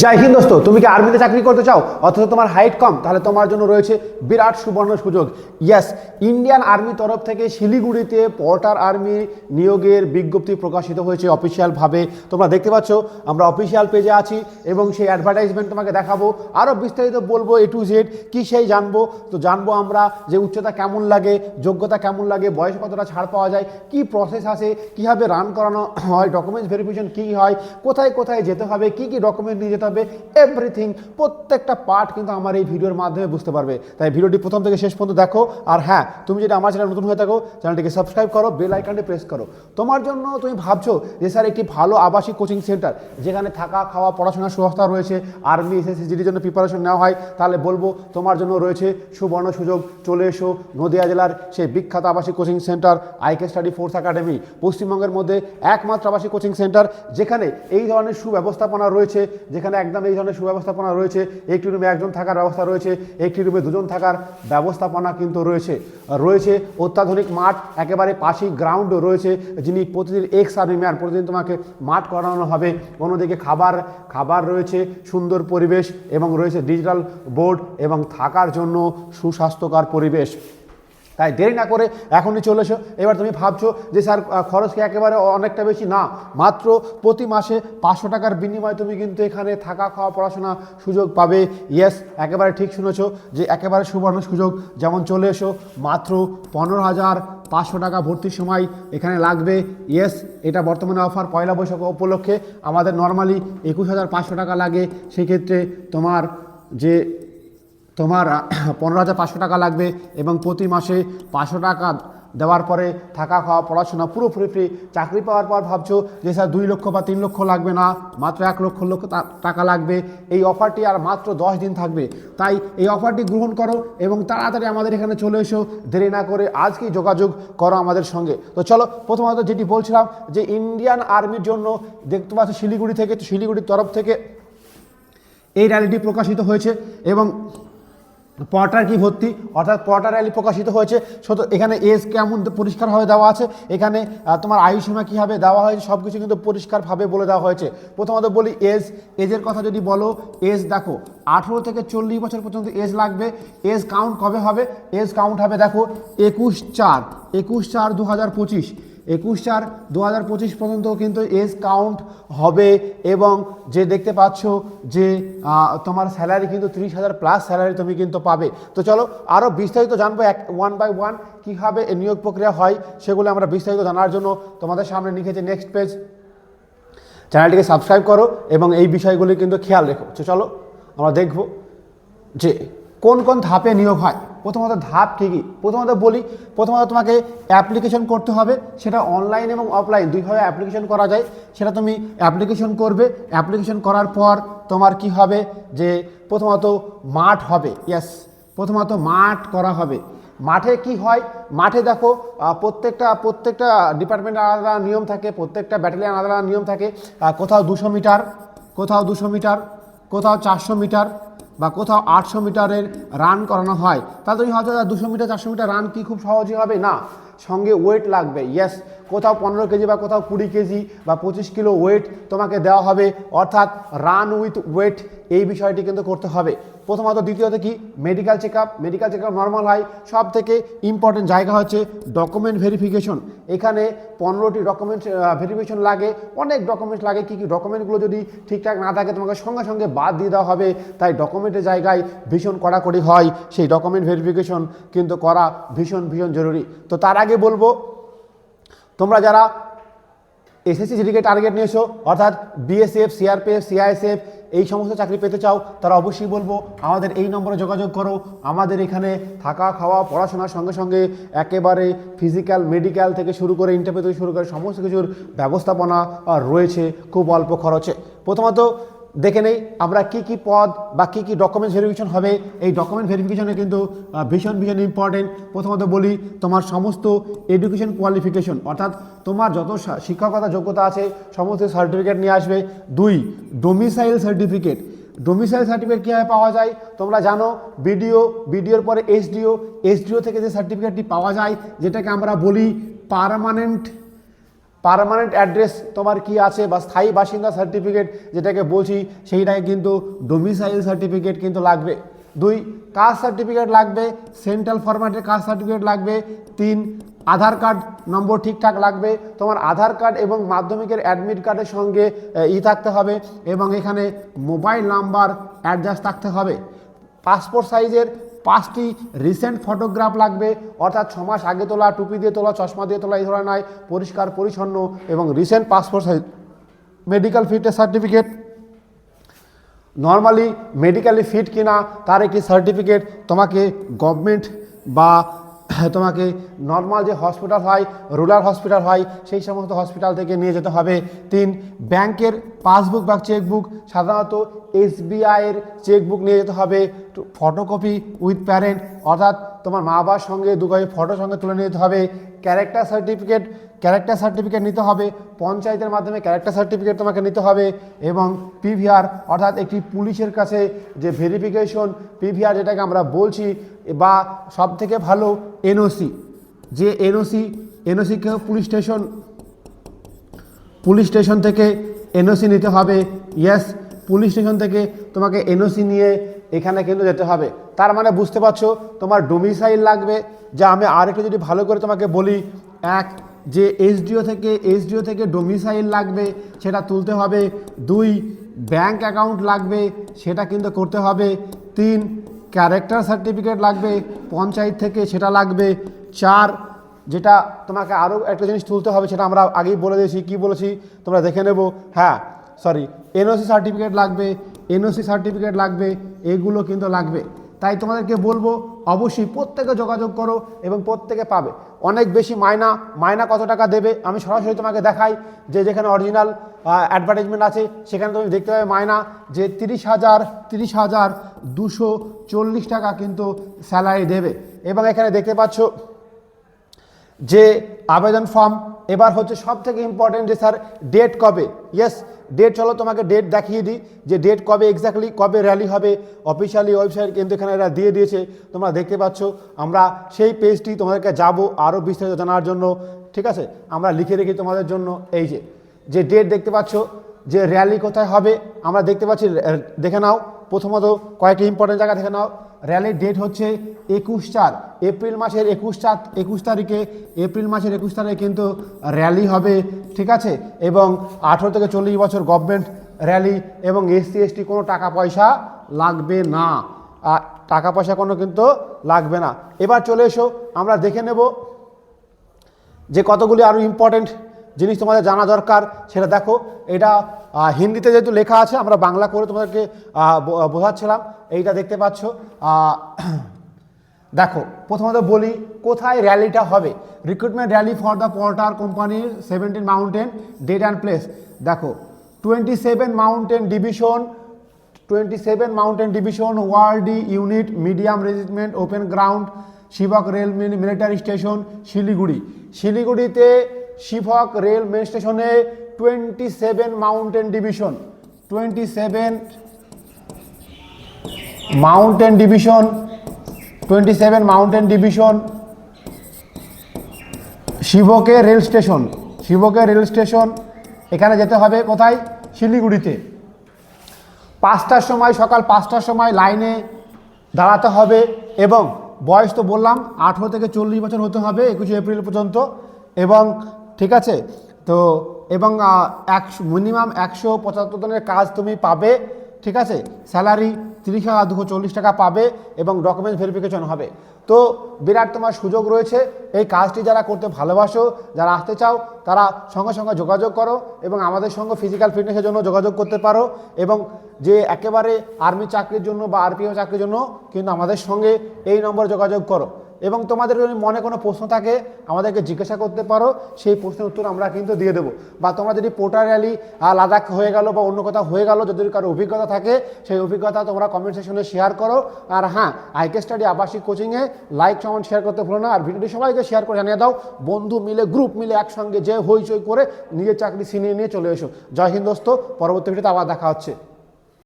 জয় হিন্দ দোস্ত, তুমি কি আর্মিতে চাকরি করতে চাও? অথচ তোমার হাইট কম, তাহলে তোমার জন্য রয়েছে বিরাট সুবর্ণ সুযোগ। ইয়াস ইন্ডিয়ান আর্মি তরফ থেকে শিলিগুড়িতে পর্টার আর্মি নিয়োগের বিজ্ঞপ্তি প্রকাশিত হয়েছে অফিসিয়ালভাবে তোমরা দেখতে পাচ্ছ, আমরা অফিসিয়াল পেজে আছি এবং সেই অ্যাডভার্টাইজমেন্ট তোমাকে দেখাবো। আরও বিস্তারিত বলব এ টু জেড কী সেই জানব? তো জানব আমরা যে উচ্চতা কেমন লাগে, যোগ্যতা কেমন লাগে, বয়স কতটা ছাড় পাওয়া যায়, কি প্রসেস আছে, কীভাবে রান করানো হয় ডকুমেন্টস ভেরিফিকেশন কী হয়, কোথায় কোথায় যেতে হবে, কি কি ডকুমেন্ট নিয়ে যেতে হবে এভরিথিং প্রত্যেকটা পার্ট কিন্তু আমার এই ভিডিওর মাধ্যমে বুঝতে পারবে। তাই ভিডিওটি প্রথম থেকে শেষ পর্যন্ত দেখো। আর হ্যাঁ তুমি যদি আমার চ্যানেল নতুন হয়ে থাকো চ্যানেলটিকে সাবস্ক্রাইব করো বেল আইকনটি প্রেস করো। তোমার জন্য তুমি ভাবছ যে স্যার, একটি ভালো আবাসিক কোচিং সেন্টার যেখানে থাকা, খাওয়া পড়াশোনার সুব্যবস্থা রয়েছে আর্মি এসএসসি জিডির জন্য প্রিপারেশন নেওয়া হয়, তাহলে বলব তোমার জন্য রয়েছে সুবর্ণ সুযোগ। চলে এসো নদিয়া জেলার সেই বিখ্যাত আবাসিক coaching centre IK study force academy পশ্চিমবঙ্গের মধ্যে একমাত্র আবাসিক কোচিং সেন্টার যেখানে এই ধরনের সুব্যবস্থাপনা রয়েছে যেখানে একদম এই ধরনের সুব্যবস্থাপনা রয়েছে, একটি রুমে একজন থাকার ব্যবস্থা রয়েছে, একটি রুমে দুজন থাকার ব্যবস্থাপনা কিন্তু রয়েছে। রয়েছে অত্যাধুনিক মাঠ, একেবারে পাশেই গ্রাউন্ড রয়েছে, যিনি প্রতিদিন এক্স আর্মি ম্যান প্রতিদিন তোমাকে মাঠ করানো হবে। অন্যদিকে খাবার খাবার রয়েছে, সুন্দর পরিবেশ এবং রয়েছে ডিজিটাল বোর্ড এবং থাকার জন্য সুস্বাস্থ্যকর পরিবেশ। তাই দেরি না করে এখনই চলে এসো। এবার তুমি ভাবছ যে, স্যার খরচ কি একেবারে অনেকটা বেশি? না, মাত্র প্রতি মাসে পাঁচশো টাকার বিনিময়ে তুমি কিন্তু এখানে থাকা, খাওয়া পড়াশোনা সুযোগ পাবে। ইয়েস একেবারে ঠিক শুনেছো যে, একেবারে সুবর্ণ সুযোগ। যেমন চলে এসো, মাত্র পনেরো হাজার পাঁচশো টাকা ভর্তির সময় এখানে লাগবে। ইয়েস এটা বর্তমানে অফার পয়লা বৈশাখ উপলক্ষে। আমাদের নর্মালি একুশ হাজার পাঁচশো টাকা লাগে। সেক্ষেত্রে তোমার যে তোমার পনেরো হাজার পাঁচশো টাকা লাগবে এবং প্রতি মাসে পাঁচশো টাকা দেওয়ার পরে থাকা খাওয়া, পড়াশোনা পুরোপুরি ফ্রি চাকরি পাওয়ার পর ভাবছ যে স্যার দুই লক্ষ বা তিন লক্ষ লাগবে না, মাত্র এক লক্ষ লক্ষ টাকা লাগবে। এই অফারটি আর মাত্র দশ দিন থাকবে। তাই এই অফারটি গ্রহণ করো এবং তাড়াতাড়ি আমাদের এখানে চলে এসো। দেরি না করে আজকেই যোগাযোগ করো আমাদের সঙ্গে। তো চলো, প্রথমত যেটি বলছিলাম যে ইন্ডিয়ান আর্মির জন্য দেখতে পাচ্ছ শিলিগুড়ি থেকে, শিলিগুড়ির তরফ থেকে এই র্যালিটি প্রকাশিত হয়েছে এবং পটার কি ভর্তি? অর্থাৎ পটার র্যালি প্রকাশিত হয়েছে। শুধু এখানে এজ কেমন পরিষ্কারভাবে দেওয়া আছে? এখানে তোমার আয়ু সীমা কীভাবে দেওয়া হয়েছে? সব কিছু কিন্তু পরিষ্কারভাবে বলে দেওয়া হয়েছে। প্রথমত বলি এজ এজের কথা যদি বলো এজ দেখো, আঠেরো থেকে চল্লিশ বছর পর্যন্ত এজ লাগবে। এজ কাউন্ট কবে হবে? এজ কাউন্ট হবে দেখো, একুশ চার একুশ চার দু হাজার পঁচিশ। একুশ চার দু হাজার পঁচিশ পর্যন্ত কিন্তু এজ কাউন্ট হবে এবং যে দেখতে পাচ্ছ যে তোমার স্যালারি কিন্তু তিরিশ হাজার প্লাস স্যালারি তুমি কিন্তু পাবে। তো চলো আরও বিস্তারিত জানব এক ওয়ান বাই ওয়ান কীভাবে নিয়োগ প্রক্রিয়া হয় সেগুলো আমরা বিস্তারিত জানার জন্য তোমাদের সামনে লিখেছি নেক্সট পেজ চ্যানেলটিকে সাবস্ক্রাইব করো এবং এই বিষয়গুলি কিন্তু খেয়াল রেখো। তো চলো আমরা দেখব যে কোন কোন ধাপে নিয়োগ হয়। প্রথমত ধাপ কী কী? প্রথমত বলি, প্রথমত তোমাকে অ্যাপ্লিকেশন করতে হবে, সেটা অনলাইন এবং অফলাইন দুইভাবে অ্যাপ্লিকেশন করা যায়। সেটা তুমি অ্যাপ্লিকেশন করবে অ্যাপ্লিকেশন করার পর তোমার কি হবে? যে প্রথমত মাঠ হবে ইয়াস প্রথমত মাঠ করা হবে। মাঠে কি হয়? মাঠে দেখো প্রত্যেকটা প্রত্যেকটা ডিপার্টমেন্টের আলাদা নিয়ম থাকে, প্রত্যেকটা ব্যাটালিয়ান আলাদা নিয়ম থাকে। কোথাও দুশো মিটার, কোথাও দুশো মিটার, কোথাও চারশো মিটার বা কোথাও আটশো মিটারের রান করানো হয়, তাহলে তুমি হয়তো দুশো মিটার, চারশো মিটার রান কি খুব সহজই হবে? না। সঙ্গে ওয়েট লাগবে ইয়েস কোথাও পনেরো কেজি বা কোথাও কুড়ি কেজি বা পঁচিশ কিলো ওয়েট তোমাকে দেওয়া হবে, অর্থাৎ রান উইথ ওয়েট এই বিষয়টি কিন্তু করতে হবে। প্রথমত, দ্বিতীয়ত কি? Medical check up medical check up normal হয়। সব থেকে ইম্পর্টেন্ট জায়গা হচ্ছে ডকুমেন্ট ভেরিফিকেশন এখানে পনেরোটি ডকুমেন্ট ভেরিফিকেশন লাগে। অনেক ডকুমেন্টস লাগে। কী কী ডকুমেন্টগুলো যদি ঠিকঠাক না থাকে, তোমাকে সঙ্গে সঙ্গে বাদ দিয়ে দেওয়া হবে। তাই ডকুমেন্টের জায়গায় ভীষণ কড়াকড়ি হয়। সেই ডকুমেন্ট ভেরিফিকেশন কিন্তু করা ভীষণ ভীষণ জরুরি। তো তার আগে বলব, তোমরা যারা এসএসসি জিডিকে টার্গেট নিয়েছো, অর্থাৎ বিএসএফ সিআরপিএফ সিআইএসএফ এই সমস্ত চাকরি পেতে চাও, তারা অবশ্যই বলব, আমাদের এই নম্বরে যোগাযোগ করো। আমাদের এখানে থাকা, খাওয়া, পড়াশোনার সঙ্গে সঙ্গে একেবারে ফিজিক্যাল মেডিকেল থেকে শুরু করে ইন্টারভিউ থেকে শুরু করে সমস্ত কিছুর ব্যবস্থাপনা রয়েছে, খুব অল্প খরচে। প্রথমত দেখে নেই, আমরা কি কি পদ বা কি কি ডকুমেন্টস ভেরিফিকেশন হবে, এই ডকুমেন্ট ভেরিফিকেশনে কিন্তু ভীষণ ভীষণ ইম্পর্টেন্ট প্রথমত বলি, তোমার সমস্ত এডুকেশন কোয়ালিফিকেশন অর্থাৎ তোমার যত শিক্ষকতা যোগ্যতা আছে, সমস্ত সার্টিফিকেট নিয়ে আসবে। দুই ডোমিসাইল সার্টিফিকেট ডোমিসাইল সার্টিফিকেট কীভাবে পাওয়া যায়? তোমরা জানো বিডিও বিডিওর পরে এসডিও এসডিও থেকে যে সার্টিফিকেটটি পাওয়া যায়, যেটাকে আমরা বলি পার্মানেন্ট পার্মানেন্ট অ্যাড্রেস তোমার কি আছে বা স্থায়ী বাসিন্দা সার্টিফিকেট যেটাকে বলছি সেইটাকে কিন্তু ডোমিসাইল সার্টিফিকেট কিন্তু লাগবে। দুই, কাস্ট সার্টিফিকেট লাগবে, সেন্ট্রাল ফরম্যাটের কাস্ট সার্টিফিকেট লাগবে। তিন, আধার কার্ড নম্বর ঠিকঠাক লাগবে। তোমার আধার কার্ড এবং মাধ্যমিকের অ্যাডমিট কার্ডের সঙ্গে ই থাকতে হবে এবং এখানে মোবাইল নাম্বার অ্যাডজাস্ট থাকতে হবে। পাসপোর্ট সাইজের পাঁচটি রিসেন্ট ফটোগ্রাফ লাগবে। অর্থাৎ ছ মাস আগে তোলা, টুপি দিয়ে তোলা, চশমা দিয়ে তোলা, এই ধরনের নয়। পরিষ্কার, পরিচ্ছন্ন এবং recent passport size medical fitness certificate normally medically fit কিনা, তার একটি সার্টিফিকেট তোমাকে গভর্নমেন্ট বা তোমাকে নর্মাল যে হসপিটাল হয় রুরাল হসপিটাল হয়, সেই সমস্ত হসপিটাল থেকে নিয়ে যেতে হবে। তিন ব্যাংকের পাসবুক বা চেকবুক সাধারণত এসবিআইয়ের চেকবুক নিয়ে যেতে হবে ফটোকপি উইথ প্যারেন্ট অর্থাৎ তোমার মা বাবার সঙ্গে, দু কপি ফটো সঙ্গে তুলে নিয়ে যেতে হবে ক্যারেক্টার সার্টিফিকেট ক্যারেক্টার সার্টিফিকেট নিতে হবে, পঞ্চায়েতের মাধ্যমে ক্যারেক্টার সার্টিফিকেট তোমাকে নিতে হবে, এবং পিভিআর অর্থাৎ একটি পুলিশের কাছে যে ভেরিফিকেশন পিভিআর যেটাকে আমরা বলছি, বা সব থেকে ভালো এনওসি যে এনওসি এনওসিকে পুলিশ স্টেশন পুলিশ স্টেশন থেকে এনওসি নিতে হবে ইয়েস পুলিশ স্টেশন থেকে তোমাকে এনওসি নিয়ে এখানে কিন্তু যেতে হবে। তার মানে বুঝতে পারছ, তোমার ডোমিসাইল লাগবে। যা আমি আরেকটু যদি ভালো করে তোমাকে বলি, এক, যে এসডিও থেকে এসডিও থেকে ডোমিসাইল লাগবে, সেটা তুলতে হবে। দুই ব্যাংক অ্যাকাউন্ট লাগবে, সেটা কিন্তু করতে হবে। তিন ক্যারেক্টার সার্টিফিকেট লাগবে, পঞ্চায়েত থেকে সেটা লাগবে। চার, যেটা তোমাকে আরও একটা জিনিস তুলতে হবে, সেটা আমরা আগেই বলে দিয়েছি, কি বলেছি, তোমরা দেখে নেব। হ্যাঁ সরি এনওসি সার্টিফিকেট লাগবে এনওসি সার্টিফিকেট লাগবে, এগুলো কিন্তু লাগবে। তাই তোমাদেরকে বলব, অবশ্যই প্রত্যেকে যোগাযোগ করো এবং প্রত্যেকে পাবে। অনেক বেশি মায়না মায়না কত টাকা দেবে, আমি সরাসরি তোমাকে দেখাই যে যেখানে অরিজিনাল অ্যাডভার্টাইজমেন্ট আছে, সেখানে তুমি দেখতে পাবে মায়না যে তিরিশ হাজার তিরিশ হাজার দুশো চল্লিশ টাকা কিন্তু স্যালারি দেবে। এবং এখানে দেখতে পাচ্ছ যে আবেদন ফর্ম এবার হচ্ছে সব থেকে ইম্পর্টেন্ট যে স্যার ডেট কবে? ইয়েস ডেট চলো, তোমাকে ডেট দেখিয়ে দিই যে ডেট কবে এক্স্যাক্টলি কবে র্যালি হবে। অফিসিয়ালি ওয়েবসাইট কিন্তু এখানে এরা দিয়ে দিয়েছে। তোমরা দেখতে পাচ্ছ, আমরা সেই পেজটি তোমাদেরকে যাব আরও বিস্তারিত জানার জন্য, ঠিক আছে? আমরা লিখে রেখি তোমাদের জন্য এই যে যে ডেট দেখতে পাচ্ছ, যে র্যালি কোথায় হবে, আমরা দেখতে পাচ্ছি দেখে নাও। প্রথমত কয়েকটি ইম্পর্টেন্ট জায়গা দেখে নাও। র্যালির ডেট হচ্ছে একুশ চার। এপ্রিল মাসের একুশ চার, একুশ তারিখে, এপ্রিল মাসের একুশ তারিখে কিন্তু র্যালি হবে, ঠিক আছে? এবং আঠেরো থেকে চল্লিশ বছর গভর্নমেন্ট র্যালি এবং এসসি এসটি কোনো টাকা পয়সা লাগবে না। টাকা পয়সা কোনো কিন্তু লাগবে না। এবার চলে এসো, আমরা দেখে নেব যে কতগুলি আরও ইম্পর্টেন্ট জিনিস তোমাদের জানা দরকার, সেটা দেখো। এটা হিন্দিতে যেহেতু লেখা আছে, আমরা বাংলা করে তোমাদেরকে বোঝাচ্ছিলাম। এইটা দেখতে পাচ্ছ। দেখো, প্রথমত বলি, কোথায় র্যালিটা হবে? Recruitment rally for the porter কোম্পানির seventeen mountain date and place দেখো twenty seven mountain division twenty seven mountain division worthy unit medium regiment open ground Sevoke rail military station Siliguri শিলিগুড়িতে শিবক রেল মেন স্টেশনে twenty seven mountain division twenty seven mountain division twenty seven mountain division Sevoke rail station Sevoke rail station এখানে যেতে হবে কোথায়? শিলিগুড়িতে। পাঁচটার সময়, সকাল পাঁচটার সময় লাইনে দাঁড়াতে হবে এবং বয়স তো বললাম, আঠেরো থেকে চল্লিশ বছর হতে হবে, একুশে এপ্রিল পর্যন্ত এবং ঠিক আছে? তো এবং একশো মিনিমাম একশো পঁচাত্তর দিনের কাজ তুমি পাবে, ঠিক আছে? স্যালারি তিরিশ হাজার দুশো চল্লিশ টাকা পাবে এবং ডকুমেন্টস ভেরিফিকেশন হবে। তো বিরাট তোমার সুযোগ রয়েছে, এই কাজটি যারা করতে ভালোবাসো, যারা আসতে চাও, তারা সঙ্গে সঙ্গে যোগাযোগ করো এবং আমাদের সঙ্গে ফিজিক্যাল ফিটনেসের জন্য যোগাযোগ করতে পারো এবং যে একেবারে আর্মি চাকরির জন্য বা আরপিএফ চাকরির জন্য কিন্তু আমাদের সঙ্গে এই নম্বরে যোগাযোগ করো। এবং তোমাদের যদি মনে কোনো প্রশ্ন থাকে, আমাদেরকে জিজ্ঞাসা করতে পারো, সেই প্রশ্নের উত্তর আমরা কিন্তু দিয়ে দেবো। বা তোমরা যদি পোর্টার র্যালি লাদাখ হয়ে গেল বা অন্য কোথাও হয়ে গেল, যদি কারও অভিজ্ঞতা থাকে, সেই অভিজ্ঞতা তোমরা কমেন্ট সেকশনে শেয়ার করো। আর হ্যাঁ আইকে স্টাডি আবাসিক কোচিংয়ে লাইক কমেন্ট শেয়ার করতে ভুলো না। আর ভিডিওটি সবাইকে শেয়ার করে জানিয়ে দাও। বন্ধু মিলে গ্রুপ মিলে একসঙ্গে যে হইচই করে নিজের চাকরি ছিনিয়ে নিয়ে চলে এসো। জয় হিন্দ দোস্ত, পরবর্তী ভিডিওতে আবার দেখা হচ্ছে।